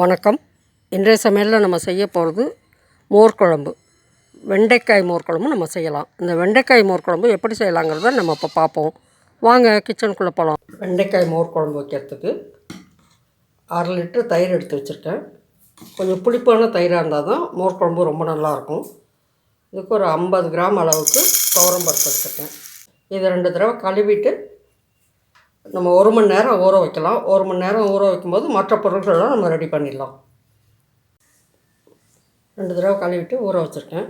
வணக்கம். இன்றைய சமையலில் நம்ம செய்ய போகிறது மோர் குழம்பு. வெண்டைக்காய் மோர் குழம்பு நம்ம செய்யலாம். இந்த வெண்டைக்காய் மோர் குழம்பு எப்படி செய்யலாங்கிறத நம்ம இப்போ பார்ப்போம். வாங்க கிச்சனுக்குள்ளே போகலாம் வெண்டைக்காய் மோர் குழம்பு வைக்கிறதுக்கு அரை லிட்டர் தயிர் எடுத்து வச்சுருக்கேன். கொஞ்சம் புளிப்பான தயிராக இருந்தால் தான் மோர் குழம்பு ரொம்ப நல்லாயிருக்கும் இதுக்கு ஒரு ஐம்பது கிராம் அளவுக்கு துவரம்பருப்பு எடுத்துருக்கேன். இதை ரெண்டு தடவை கழுவிட்டு நம்ம ஒரு மணி நேரம் ஊற வைக்கலாம். ஒரு மணி நேரம் ஊற வைக்கும்போது மற்ற பொருட்களெல்லாம் நம்ம ரெடி பண்ணிடலாம். ரெண்டு தடவை கழுவிட்டு ஊற வச்சுருக்கேன்.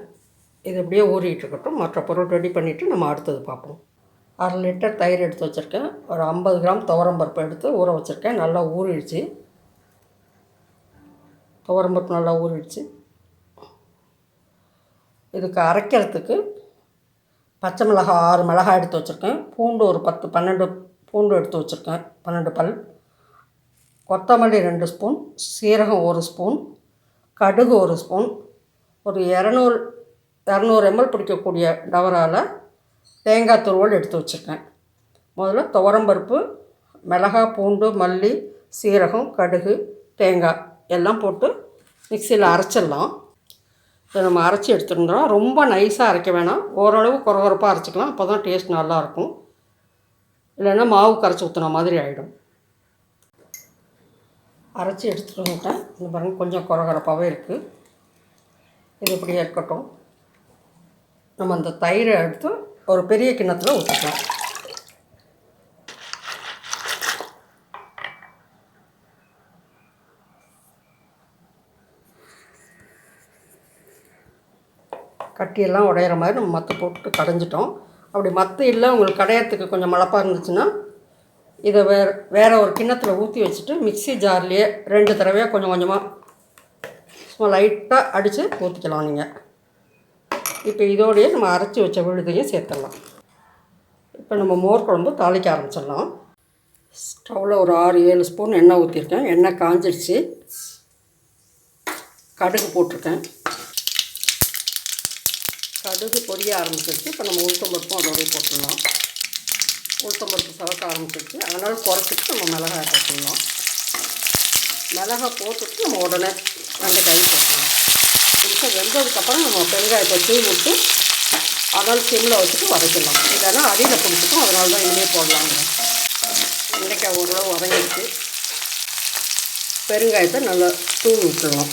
இது அப்படியே ஊறிகிட்டு இருக்கட்டும். மற்ற பொருள் ரெடி பண்ணிவிட்டு நம்ம அடுத்தது பார்ப்போம். அரை லிட்டர் தயிர் எடுத்து வச்சுருக்கேன். ஒரு ஐம்பது கிராம் துவரம்பருப்பு எடுத்து ஊற வச்சுருக்கேன். நல்லா ஊறிடுச்சு. துவரம்பருப்பு நல்லா ஊறிடுச்சு. இதுக்கு அரைக்கிறதுக்கு பச்சை மிளகாய் ஆறு மிளகாய் எடுத்து வச்சுருக்கேன். பூண்டு ஒரு பத்து பன்னெண்டு பூண்டு எடுத்து வச்சுருக்கேன். பன்னெண்டு பல். கொத்தமல்லி ரெண்டு ஸ்பூன். சீரகம் ஒரு ஸ்பூன். கடுகு ஒரு ஸ்பூன். ஒரு இரநூறு இரநூறு எம்எல் பிடிக்கக்கூடிய டவரால் தேங்காய் துருவல் எடுத்து வச்சுருக்கேன். முதல்ல துவரம்பருப்பு மிளகாய் பூண்டு மல்லி சீரகம் கடுகு தேங்காய் எல்லாம் போட்டு மிக்சியில் அரைச்சிடலாம். இதை நம்ம அரைச்சி எடுத்துருந்தோம் ரொம்ப நைஸாக அரைக்க வேணாம். ஓரளவு குறகுறப்பாக அரைச்சிக்கலாம். அப்போ தான் டேஸ்ட் நல்லாயிருக்கும். இல்லைன்னா மாவு கரைச்சி ஊற்றுன மாதிரி ஆகிடும் அரைச்சி எடுத்துகிட்டு வந்துட்டேன். இந்த பாருங்கள் கொஞ்சம் குறகுறப்பாகவே இருக்குது இது இப்படியே இருக்கட்டும். நம்ம அந்த தயிரை எடுத்து ஒரு பெரிய கிண்ணத்தில் ஊற்றிக்கலாம் கட்டியெல்லாம் உடையிற மாதிரி நம்ம மற்ற போட்டு கடைஞ்சிட்டோம். அப்படி மற்ற இல்லை உங்களுக்கு கடையத்துக்கு கொஞ்சம் மழப்பாக இருந்துச்சுன்னா இதை வேறு வேறு ஒரு கிண்ணத்தில் ஊற்றி வச்சுட்டு மிக்ஸி ஜார்லேயே ரெண்டு தடவையாக கொஞ்சம் கொஞ்சமாக சும்மா லைட்டாக அடித்து ஊற்றிக்கலாம் நீங்கள் இப்போ இதோடையே நம்ம அரைச்சி வச்ச விழுதையும் சேர்த்துடலாம். இப்போ நம்ம மோர் குழம்பு தாளிக்க ஆரம்பிச்சிடலாம். ஸ்டவ்வில் ஒரு ஆறு ஏழு ஸ்பூன் எண்ணெய் ஊற்றிருக்கேன் எண்ணெய் காஞ்சிடுச்சு கடுகு போட்டிருக்கேன். கடுகு பொரிய ஆரம்பிச்சிருச்சு. இப்போ நம்ம உளுத்தம்பருப்பும் அதோடய போட்டுடலாம். உளுத்தம்பருப்பு சவக்க ஆரம்பிச்சிருச்சு. அதனால் குறைச்சிட்டு நம்ம மிளகாய் போட்டுடலாம். மிளகாய் போட்டுட்டு நம்ம உடனே வெண்டைக்காயும் போட்டுடலாம். நிமிஷம் வெந்ததுக்கப்புறம் நம்ம பெருங்காயத்தை தூவி விட்டு அதனால் சிம்மில் வச்சுட்டு வதக்கிடலாம். இல்லைன்னா அடியில் பிடிச்சிக்கும். அதனால தான் இனிமே போடலாங்க வெண்டைக்காய் ஓரளவு வதங்கிடுச்சு. பெருங்காயத்தை நல்லா தூவி விட்டுடலாம்.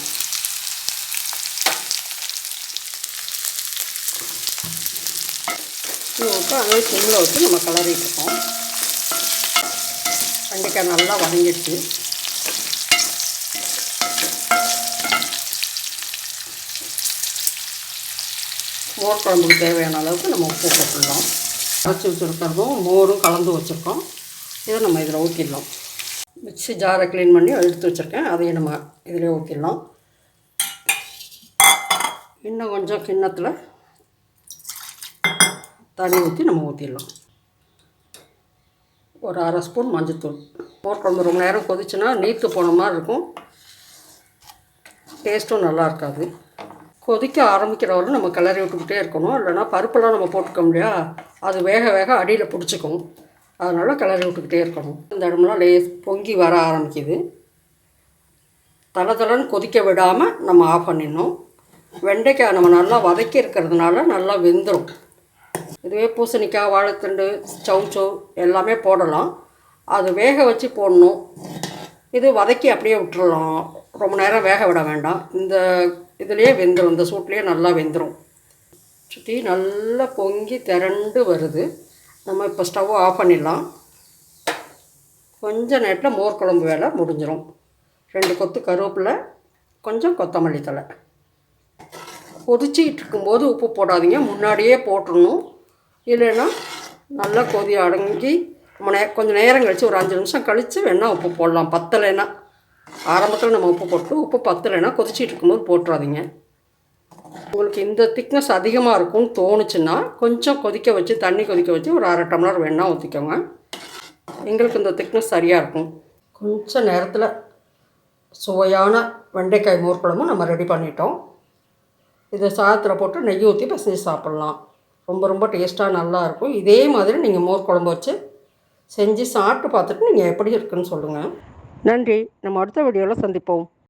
விட்டு அதே சிம்மில் வச்சு நம்ம கிளறிட்டு இருக்கோம் வெண்டைக்காய் நல்லா வதங்கிடுச்சு. மோர் குழம்புக்கு தேவையான அளவுக்கு நம்ம உப்பு போட்டுடலாம் அரைச்சி வச்சுருக்கிறதும் மோரும் கலந்து வச்சுருக்கோம். இதை நம்ம இதில் ஊற்றிடலாம் மிக்ஸி ஜாரை க்ளீன் பண்ணி எடுத்து வச்சுருக்கேன். அதையும் நம்ம இதிலே ஊற்றிடலாம் இன்னும் கொஞ்சம் கிண்ணத்தில் தண்ணி ஊற்றி நம்ம ஊற்றிடலாம் ஒரு அரை ஸ்பூன் மஞ்சத்தூள். மோர் குழம்பு ரொம்ப நேரம் கொதிச்சுன்னா நீர்த்து போன மாதிரி இருக்கும். டேஸ்ட்டும் நல்லா இருக்காது. கொதிக்க ஆரம்பிக்கிற வரை நம்ம கிளறி விட்டுக்கிட்டே இருக்கணும். இல்லைன்னா பருப்பெல்லாம் நம்ம போட்டுக்க முடியா அது வேக வேக அடியில் பிடிச்சிக்கும். அதனால் கிளறி விட்டுக்கிட்டே இருக்கணும். இந்த இடமெல்லாம் லே பொங்கி வர ஆரம்பிக்குது. தலை தலைன்னு கொதிக்க விடாமல் நம்ம ஆஃப் பண்ணிடணும். வெண்டைக்காய் நம்ம நல்லா வதக்கி இருக்கிறதுனால நல்லா வெந்துடும் இதுவே பூசணிக்காய் வாழைத்தண்டு சவுச்சோ எல்லாமே போடலாம். அது வேக வச்சு போடணும். இது வதக்கி அப்படியே விட்டுடலாம் ரொம்ப நேரம் வேக விட வேண்டாம். இந்த இதுலேயே வெந்துடும் இந்த சூட்லேயே நல்லா வெந்துடும் சுற்றி நல்லா பொங்கி திரண்டு வருது. நம்ம இப்போ ஸ்டவ் ஆஃப் பண்ணிடலாம். கொஞ்சம் நேரத்தில் மோர் குழம்பு வேலை முடிஞ்சிடும் ரெண்டு கொத்து கருவேப்பிலை கொஞ்சம் கொத்தமல்லி தழை. கொதிச்சிக்கிட்டு இருக்கும்போது உப்பு போடாதீங்க. முன்னாடியே போட்டுடணும் இல்லைன்னா நல்லா கொதி அடங்கி நம்ம நே கொஞ்சம் நேரம் கழித்து ஒரு அஞ்சு நிமிஷம் கழித்து வேணால் உப்பு போடலாம். பத்தலைன்னா. ஆரம்பத்தில் நம்ம உப்பு போட்டு உப்பு பத்தலைன்னா கொதிச்சிட்டு இருக்கும்போது போட்டுறாதீங்க. உங்களுக்கு இந்த திக்னஸ் அதிகமாக இருக்கும்னு தோணுச்சுன்னா கொஞ்சம் கொதிக்க வச்சு தண்ணி கொதிக்க வச்சு ஒரு அரை டம்ளர் வேணால் ஊற்றிக்கோங்க எங்களுக்கு இந்த திக்னஸ் சரியாக இருக்கும். கொஞ்சம் நேரத்தில் சுவையான வெண்டைக்காய் மோர் குழம்பு நம்ம ரெடி பண்ணிட்டோம். இதை சாதத்தில் போட்டு நெய் ஊற்றி பசஞ்சு சாப்பிட்லாம். ரொம்ப ரொம்ப டேஸ்ட்டாக நல்லாயிருக்கும் இதே மாதிரி நீங்கள் மோர் குழம்பு வச்சு செஞ்சு சாப்பிட்டு பார்த்துட்டு நீங்கள் எப்படி இருக்குன்னு சொல்லுங்கள் நன்றி. நம்ம அடுத்த வீடியோவில் சந்திப்போம்.